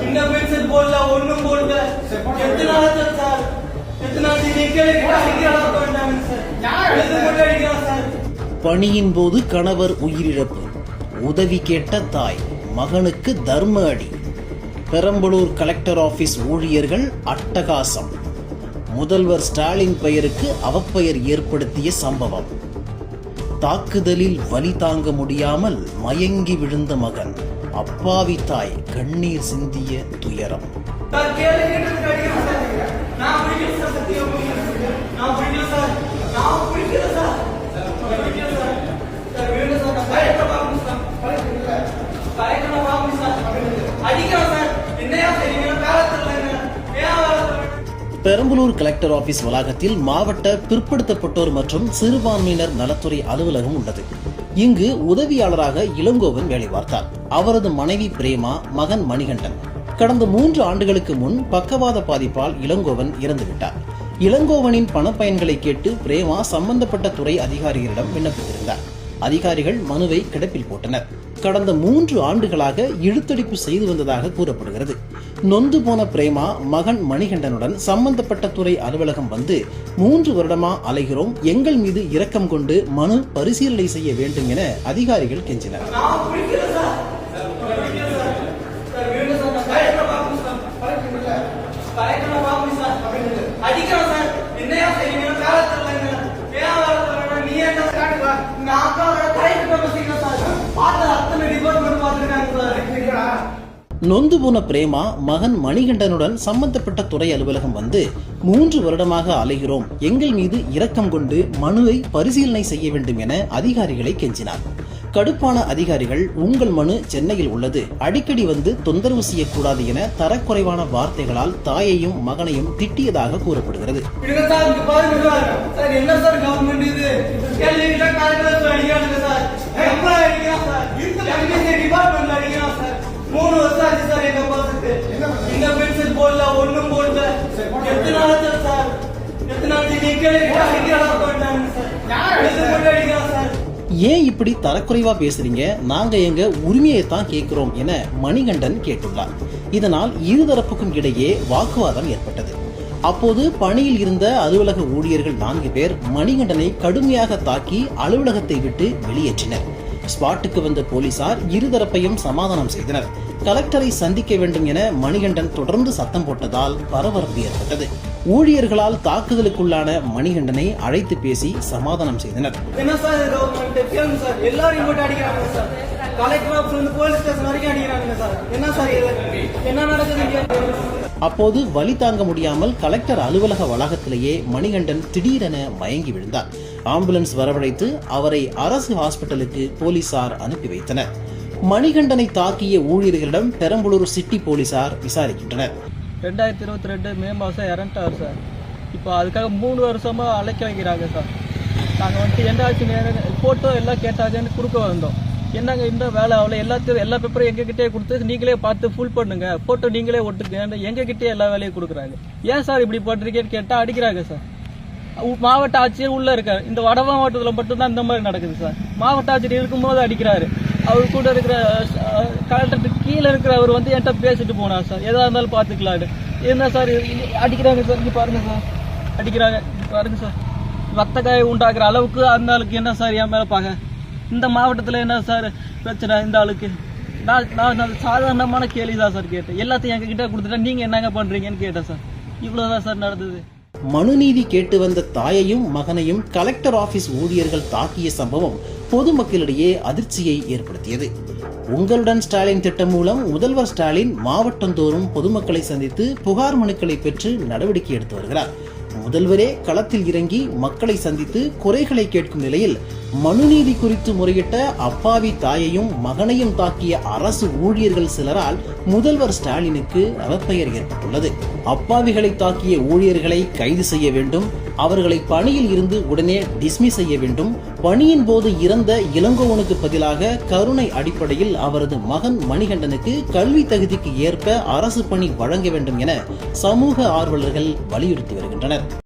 சின்ன பென்சில் போடல ஒண்ணும் போடல எத்தனை நாள் சார் எத்தனை நீங்க அடிக்கிறாங்க பணியின் போது கணவர் உயிரிழப்பு. உதவி கேட்ட தாய் மகனுக்கு தர்ம அடி. பெரம்பலூர் கலெக்டர் ஆபீஸ் ஊழியர்கள் அட்டகாசம். முதல்வர் ஸ்டாலின் பெயருக்கு அவப்பெயர் ஏற்படுத்திய சம்பவம். தாக்குதலில் வலி தாங்க முடியாமல் மயங்கி விழுந்த மகன் அப்பாவி தாய் கண்ணீர் சிந்திய துயரம். பெரம்பலூர் கலெக்டர் ஆபீஸ் வளாகத்தில் மாவட்ட பிற்படுத்தப்பட்டோர் மற்றும் சிறுபான்மையினர் நலத்துறை அலுவலகம் உள்ளது. இங்கு உதவியாளராக இளங்கோவன் வேலை பார்த்தார் அவரது மனைவி பிரேமா மகன் மணிகண்டன். கடந்த மூன்று ஆண்டுகளுக்கு முன் பக்கவாத பாதிப்பால் இளங்கோவன் இறந்துவிட்டார். இளங்கோவனின் பணப்பயன்களை கேட்டு பிரேமா சம்பந்தப்பட்ட துறை அதிகாரிகளிடம் விண்ணப்பித்திருந்தார். அதிகாரிகள் மனுவை கிடப்பில் போட்டனர். கடந்த மூன்று ஆண்டுகளாக இழுத்தடிப்பு செய்து வந்ததாக கூறப்படுகிறது. நொந்து போன பிரேமா மகன் மணிகண்டனுடன் சம்பந்தப்பட்ட துறை அலுவலகம் வந்து மூன்று வருடமா அலைகிறோம். எங்கள் மீது இரக்கம் கொண்டு மனு பரிசீலனை செய்ய வேண்டும் என அதிகாரிகள் கெஞ்சினர். நொந்து போன பிரேமா மகன் மணிகண்டனுடன் சம்பந்தப்பட்ட துறை அலுவலகம் வந்து மூன்று வருடமாக அலைகிறோம். எங்கள் மீது இரக்கம் கொண்டு மனுவை பரிசீலனை செய்ய வேண்டும் என அதிகாரிகளை கெஞ்சினார். கடுப்பான அதிகாரிகள் உங்கள் மனு சென்னையில் உள்ளது. அடிக்கடி வந்து தொந்தரவு செய்யக்கூடாது என தரக்குறைவான வார்த்தைகளால் தாயையும் மகனையும் திட்டியதாக கூறப்படுகிறது. என்ன சார் கவர்மெண்ட் இது? ஒண்ணும் போடல. எத்தனை சார்? எத்தனை போயிட்டாங்க சார். சார்? ஏன் இப்படி தரக்குறைவா பேசுறீங்க? நாங்க எங்க உரிமையை தான் கேட்கிறோம் என மணிகண்டன் கேட்டுள்ளார். இதனால் இருதரப்புக்கும் இடையே வாக்குவாதம் ஏற்பட்டது. அப்போது பணியில் இருந்த அலுவலக ஊழியர்கள் நான்கு பேர் மணிகண்டனை கடுமையாக தாக்கி அலுவலகத்தை விட்டு வெளியேற்றினர். ஸ்பாட்டுக்கு வந்த போலீசார் இருதரப்பையும் சமாதானம் செய்தனர். கலெக்டரை சந்திக்க வேண்டும் என மணிகண்டன் தொடர்ந்து சத்தம் போட்டதால் பரபரப்பு ஏற்பட்டது. ஊழியர்களால் தாக்குதலுக்குள்ளான மணிகண்டனை அழைத்து பேசி சமாதானம் செய்தனர். என்ன சார் கலெக்டர் ஆஃபீஸ் வந்து போலீஸ் ஸ்டேஷன் வரைக்கும் என்ன சார் இது? என்ன நடக்குது இங்க? அப்போது வலி தாங்க முடியாமல் கலெக்டர் அலுவலக வளாகத்திலேயே மணிகண்டன் திடீரென மயங்கி விழுந்தார். ஆம்புலன்ஸ் வரவழைத்து அவரை அரசு ஹாஸ்பிட்டலுக்கு போலீசார் அனுப்பி வைத்தனர். மணிகண்டனை தாக்கிய ஊழியர்களிடம் பெரம்பலூர் சிட்டி போலீசார் விசாரிக்கின்றனர். ரெண்டாயிரத்தி இருபத்தி ரெண்டு மே மாதம் இறந்துட்டார் சார். இப்போ அதுக்காக மூணு வருஷமாக அழைக்க வைக்கிறாங்க சார். நாங்கள் வந்துட்டு என்ன ஆச்சு ஃபோட்டோ எல்லாம் கேட்டாங்கன்னு கொடுக்க வந்தோம். என்னங்க இந்த வேலை? அவ்வளோ எல்லாத்தையும் எல்லா பேப்பரும் எங்ககிட்டயே கொடுத்து நீங்களே பார்த்து ஃபுல் பண்ணுங்க. ஃபோட்டோ நீங்களே ஒட்டுங்க எங்ககிட்டயே எல்லா வேலையும் கொடுக்குறாங்க. ஏன் சார் இப்படி பண்ணுறீங்கன்னு கேட்டால் அடிக்கிறாங்க சார். மாவட்ட ஆட்சியர் உள்ள இருக்காரு. இந்த வட மாவட்டத்தில் மட்டும்தான் இந்த மாதிரி நடக்குது சார். மாவட்ட ஆட்சியர் இருக்கும்போது அடிக்கிறாரு. அவர் கூட இருக்கிற கலெக்டருக்கு கீழே இருக்கிறவர் வந்து என்கிட்ட பேசிட்டு போனார் சார். எதா இருந்தாலும் பார்த்துக்கலான்னு என்ன சார் அடிக்கிறாங்க சார். இங்கே பாருங்க சார். அடிக்கிறாங்க. பாருங்க சார். ரத்த காயம் உண்டாக்குற அளவுக்கு அந்த ஆளுக்கு என்ன சார்? என் மேலே பார்க்க இந்த மாவட்டத்தில் என்ன சார் பிரச்சனை இந்த ஆளுக்கு? நான் நான் சாதாரணமான கேள்வி தான் சார் கேட்டேன். எல்லாத்தையும் எங்ககிட்ட கொடுத்துட்டா நீங்கள் என்னங்க பண்ணுறீங்கன்னு கேட்டேன் சார். இவ்வளோதான் சார் நடந்தது. மனுநீதி கேட்டு வந்த தாயையும் மகனையும் கலெக்டர் ஆபீஸ் ஊழியர்கள் தாக்கிய சம்பவம் பொதுமக்களிடையே அதிர்ச்சியை ஏற்படுத்தியது. உங்களுடன் ஸ்டாலின் திட்டம் மூலம் முதல்வர் ஸ்டாலின் மாவட்டந்தோறும் பொதுமக்களை சந்தித்து புகார் மனுக்களை பெற்று நடவடிக்கை எடுத்து வருகிறார். முதல்வரே களத்தில் இறங்கி மக்களை சந்தித்து குறைகளை கேட்கும் நிலையில் மனுநீதி குறித்து முறையிட்ட அப்பாவி தாயையும் மகனையும் தாக்கிய அரசு ஊழியர்கள் சிலரால் முதல்வர் ஸ்டாலினுக்கு அவப்பெயர் ஏற்பட்டுள்ளது. அப்பாவிகளை தாக்கிய ஊழியர்களை கைது செய்ய வேண்டும். அவர்களை பணியில் இருந்து உடனே டிஸ்மிஸ் செய்ய வேண்டும். பணியின் போது இறந்த இளங்கோவனுக்கு பதிலாக கருணை அடிப்படையில் அவரது மகன் மணிகண்டனுக்கு கல்வி தகுதிக்கு ஏற்ப அரசு பணி வழங்க வேண்டும் என சமூக ஆர்வலர்கள் வலியுறுத்தி வருகின்றனர்.